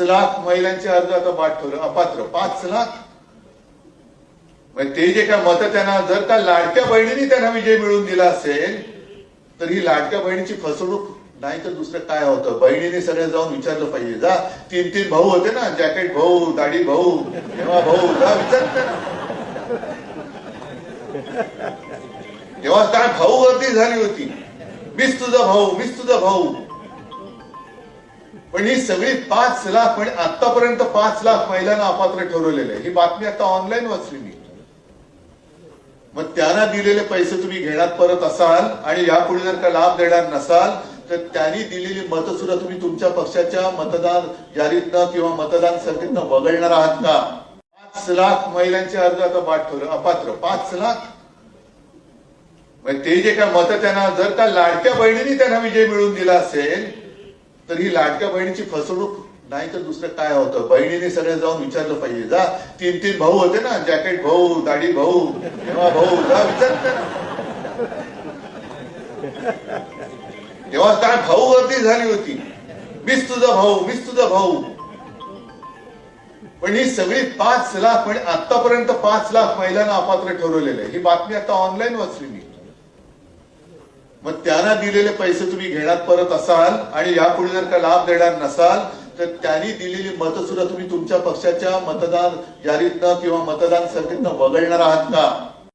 लाख महिलांचे अर्ज आता बाद ठेवलं अपात्र. पाच लाख? म्हणजे ते जे काय मत त्यांना जर का लाडक्या बहिणीने त्यांना विजय मिळवून दिला असेल तर ही लाडक्या बहिणीची फसवणूक नाही तर दुसरं काय होतं? बहिणीने सगळे जाऊन विचारलं पाहिजे. जा तीन तीन भाऊ होते ना जॅकेट भाऊ दाढी भाऊ तेव्हा भाऊ जा विचारलं तेव्हा काय भाऊ गर्दी झाली होती? मीच तुझा भाऊ मीच तुझा भाऊ. पण ही सगळी पाच लाख म्हणजे आतापर्यंत पाच लाख महिलांना अपात्र ठरवलेलं आहे. ही बातमी आता ऑनलाईन वाचली मी. मग त्यांना दिलेले पैसे तुम्ही घेण्यात परत असाल आणि यापुढे जर का लाभ देणार नसाल तर त्यांनी दिलेली मतं सुद्धा तुम्ही तुमच्या पक्षाच्या मतदान यादीतनं किंवा मतदान संख्येतनं वगळणार आहात का? पाच लाख महिलांचे अर्ज आता बाद ठेवलं अपात्र. पाच लाख? ते जे काय मतं त्यांना जर का लाडक्या बहिणीने त्यांना विजय मिळवून दिला असेल तर ही लाडक्या बहिणीची फसवणूक नाही तर दुसरं काय होतं? बहिणीने सगळे जाऊन विचारलं पाहिजे. जा तीन तीन भाऊ होते ना जॅकेट भाऊ दाढी भाऊ तेव्हा भाऊ जा विचारलं तेव्हा काय भाऊ गर्दी झाली होती. मीच तुझा भाऊ मीच तुझा भाऊ. पण ही सगळी पाच लाख म्हणजे आतापर्यंत पाच लाख महिलांना अपात्र ठरवलेलं आहे. ही बातमी आता ऑनलाईन वाचली मी. मग त्यांना दिलेले पैसे तुम्ही घेण्यात परत असाल आणि यापुढे जर का लाभ देणार नसाल तर त्यांनी दिलेली मतं सुद्धा तुम्ही तुमच्या पक्षाच्या मतदान यादीतनं किंवा मतदान संख्येतनं वगळणार आहात का?